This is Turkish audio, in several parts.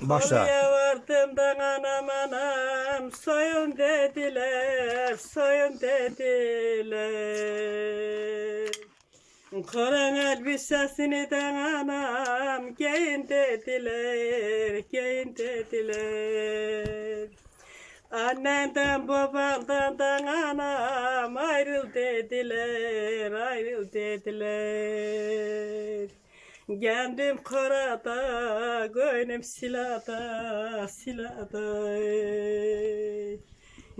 Başla. Oraya vardım da anam anam soyun dediler, soyun dediler. Koran elbisesini de anam giyin dediler, giyin dediler. Annenden babandan da anam ayrıl dediler, ayrıl dediler. Kendim korada, gönlüm silada, silada.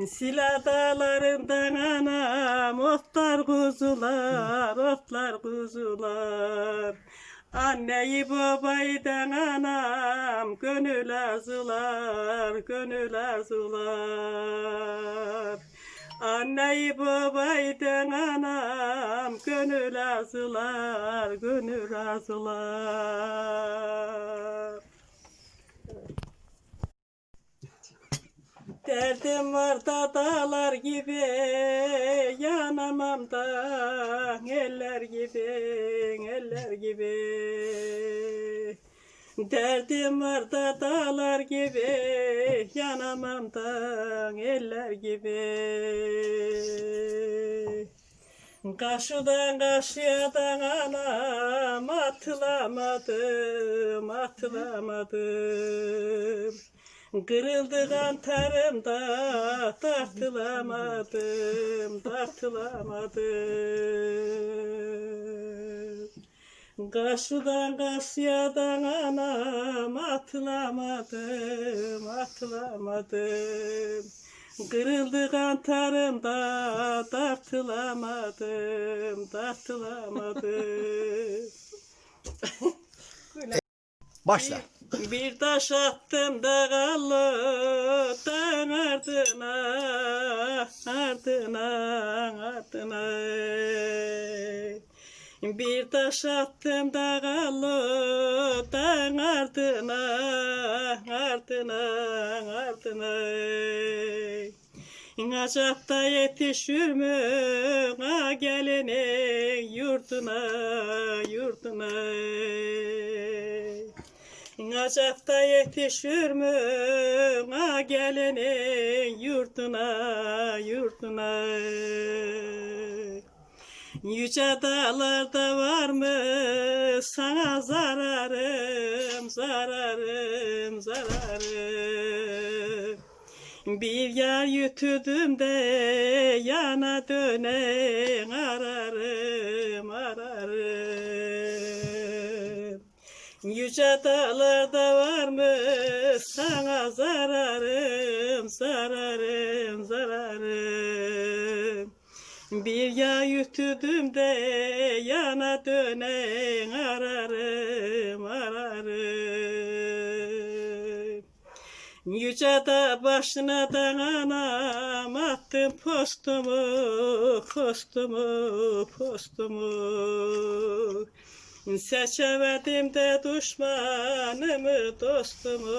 Sila dağlarından anam, otlar kuzular, otlar kuzular. Anneyi babayı da anam, gönül arzular, gönül arzular. Anneyi babayı da anam, gönül arzular, gönül arzular. Derdim var da dağlar gibi yanamam da eller gibi eller gibi. Derdim var da dağlar gibi yanamam da eller gibi. Kaşıdan kaşıya da anam atılamadım atılamadım Kırıldı kantarımda tartılamadım, tartılamadım. Kaşıdan kaşıyadan anam atılamadım, atılamadım. Kırıldı kantarımda tartılamadım, tartılamadım. Başla. Bir taş attım da kaldı dağın ardına, ardına, ardına. Bir taş attım da kaldı dağın ardına, ardına, ardına. Acapta yetişir mü gelinin yurduna, yurduna. Acapta yetişir mü ha gelinin yurduna, yurduna. Yüce dağlarda var mı sana zararım, zararım, zararım. Bir yer yutuldum de yana dönen ararım, ararım. Yüce dağlarda var mı sana zararım, zararım, zararım. Bir yağ yutuldum de yana dönen ararım, ararım. Yüce dağ başına da anam attım postumu, postumu, postumu. Seçemedim de düşmanımı, dostumu,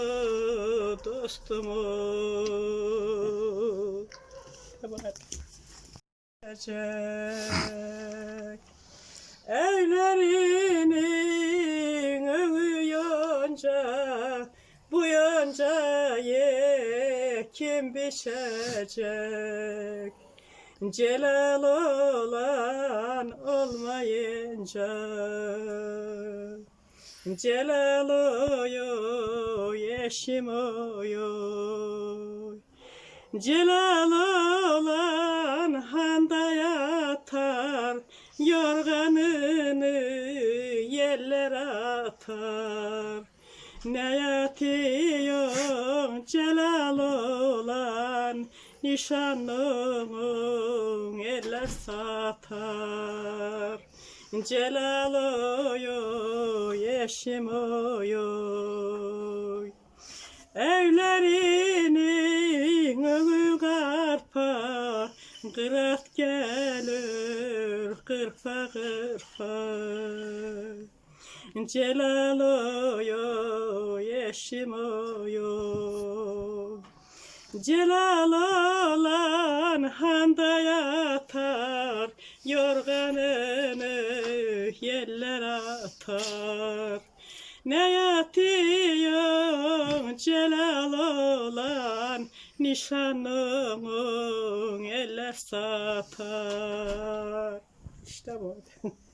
dostumu. Gelecek Evlerinin önü yonca Bu yoncayı kim biçecek? Celal olan olmayınca Celal oyo yeşim oyo Celal olan handa yatar Yorganını yeller atar. Ne yatıyor Celal olan Nişanlımın eller satar Celal oyo yeşim oyo Evlerinin önü karpa, kırat gelir kırpa kırpa. Celal oyo, yeşim oyo. Celal olan handa yatar, yorganını yeller atar. Ne yatıyorsun Celal olan, nişanımın eller satar. İşte bu.